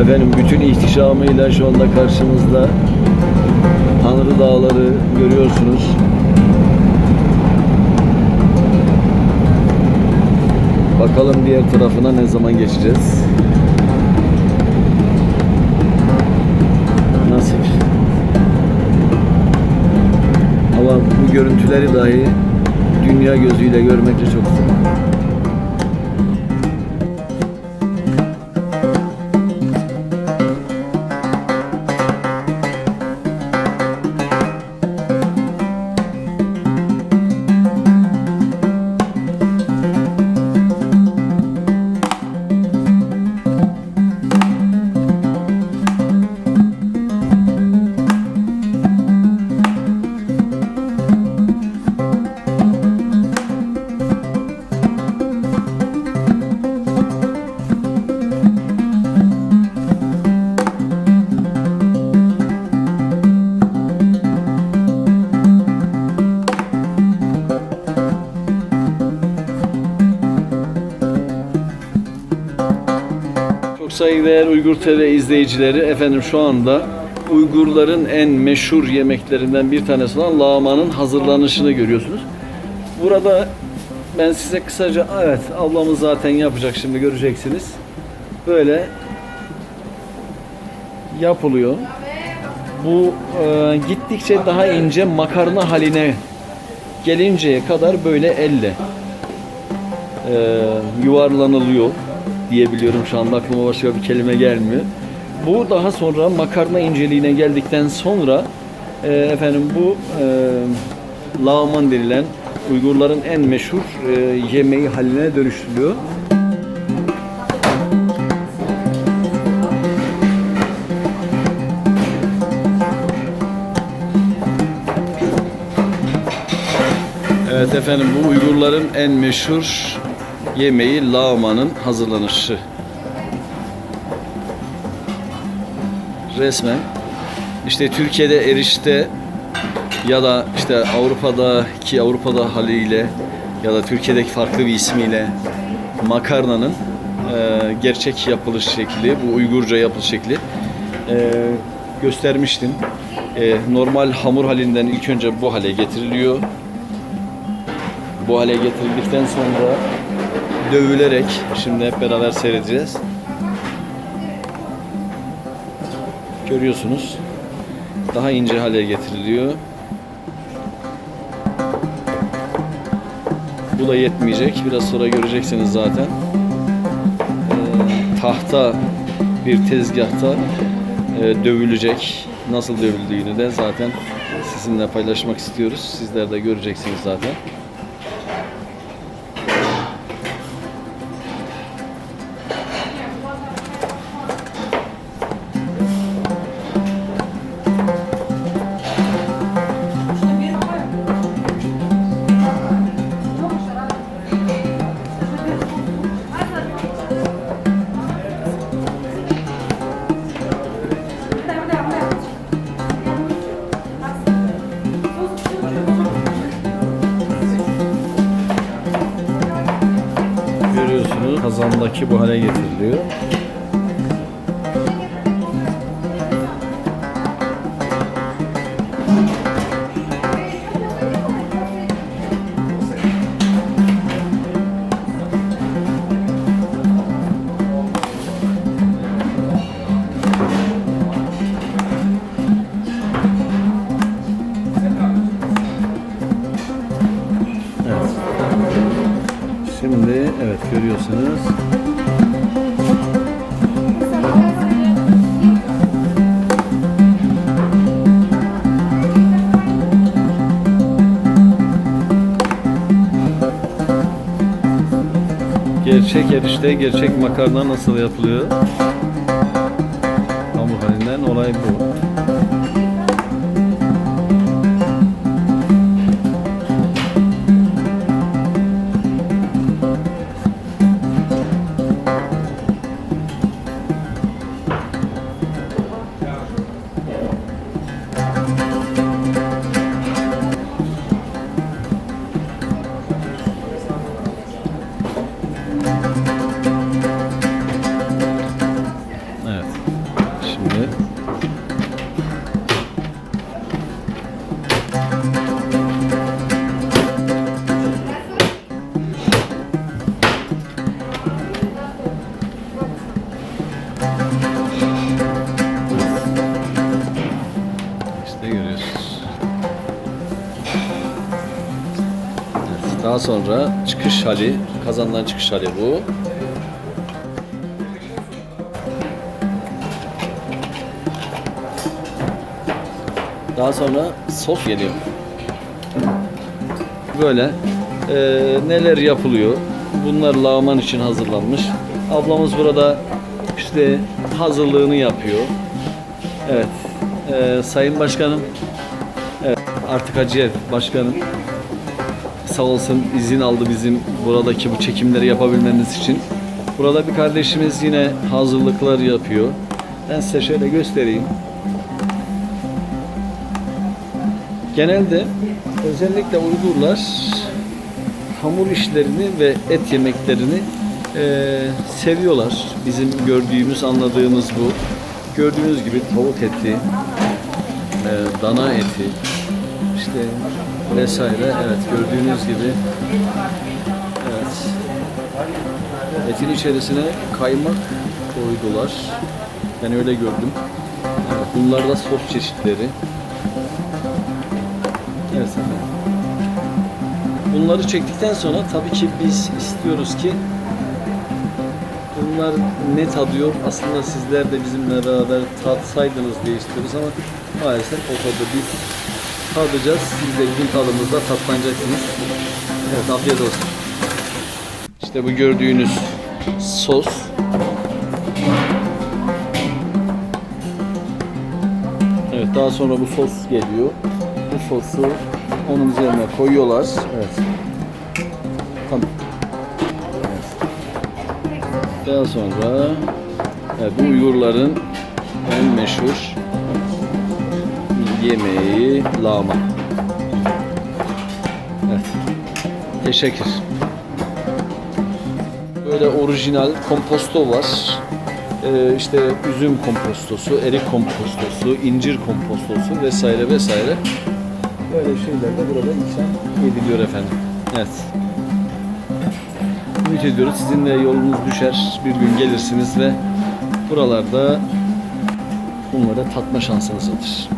Efendim bütün ihtişamıyla şu anda karşımızda Tanrı Dağları görüyorsunuz. Bakalım diğer tarafına ne zaman geçeceğiz. Nasip. Ama bu görüntüleri dahi dünya gözüyle görmek de çok güzel. Saygıdeğer Uygur TV izleyicileri efendim şu anda Uygurların en meşhur yemeklerinden bir tanesi olan lağmanın hazırlanışını görüyorsunuz. Burada ben size kısaca evet ablamız zaten yapacak şimdi göreceksiniz. Böyle yapılıyor. Bu e, gittikçe daha ince makarna haline gelinceye kadar böyle elle e, yuvarlanılıyor diyebiliyorum şu anda aklıma başka bir kelime gelmiyor. Bu daha sonra makarna inceliğine geldikten sonra e, efendim bu e, lağman denilen Uygurların en meşhur e, yemeği haline dönüştürülüyor. Evet efendim bu Uygurların en meşhur yemeği lağmanın hazırlanışı. Resmen işte Türkiye'de erişte ya da işte Avrupa'daki Avrupa'da haliyle ya da Türkiye'deki farklı bir ismiyle makarnanın e, gerçek yapılış şekli, bu Uygurca yapılış şekli e, göstermiştim. E, normal hamur halinden ilk önce bu hale getiriliyor. Bu hale getirildikten sonra dövülerek şimdi hep beraber seyredeceğiz. Görüyorsunuz. Daha ince hale getiriliyor. Bu da yetmeyecek. Biraz sonra göreceksiniz zaten. Ee, tahta bir tezgahta e, dövülecek. Nasıl dövüldüğünü de zaten sizinle paylaşmak istiyoruz. Sizler de göreceksiniz zaten. Kazandaki bu hale getiriliyor. Evet görüyorsunuz. Gerçek erişte, gerçek makarna nasıl yapılıyor? Hamur halinden olay bu. Daha sonra çıkış hali, kazandan çıkış hali bu. Daha sonra sos geliyor. Böyle e, neler yapılıyor? Bunlar lağman için hazırlanmış. Ablamız burada işte hazırlığını yapıyor. Evet. e, Sayın Başkanım. Evet. Artık Hacıyev Başkanım. Sağ olsun izin aldı bizim buradaki bu çekimleri yapabilmemiz için. Burada bir kardeşimiz yine hazırlıklar yapıyor. Ben size şöyle göstereyim. Genelde özellikle Uygurlar hamur işlerini ve et yemeklerini eee, seviyorlar. Bizim gördüğümüz, anladığımız bu. Gördüğünüz gibi tavuk eti, eee, dana eti, işte vesaire. Evet gördüğünüz gibi. Evet. Etin içerisine kaymak koydular. Ben öyle gördüm. Bunlar da sos çeşitleri. Evet. Bunları çektikten sonra tabii ki biz istiyoruz ki bunlar ne tadıyor aslında sizler de bizimle beraber tatsaydınız diye istiyoruz ama maalesef o tadı biz tadacağız. Siz de bizim tadımızda tatlanacaksınız. Evet afiyet olsun. İşte bu gördüğünüz sos Evet daha sonra bu sos geliyor. Bu sosu onun üzerine koyuyorlar. Evet. Tamam. Evet. Daha sonra evet, bu Uygurların en meşhur yemeği lağma. Evet. Teşekkür. Böyle orijinal komposto var. Ee, işte üzüm kompostosu, erik kompostosu, incir kompostosu vesaire vesaire. Böyle şeyler de burada ikram ediliyor efendim. Evet. Ümit ediyoruz sizin de yolunuz düşer. Bir gün gelirsiniz ve buralarda bunları tatma şansınız olur.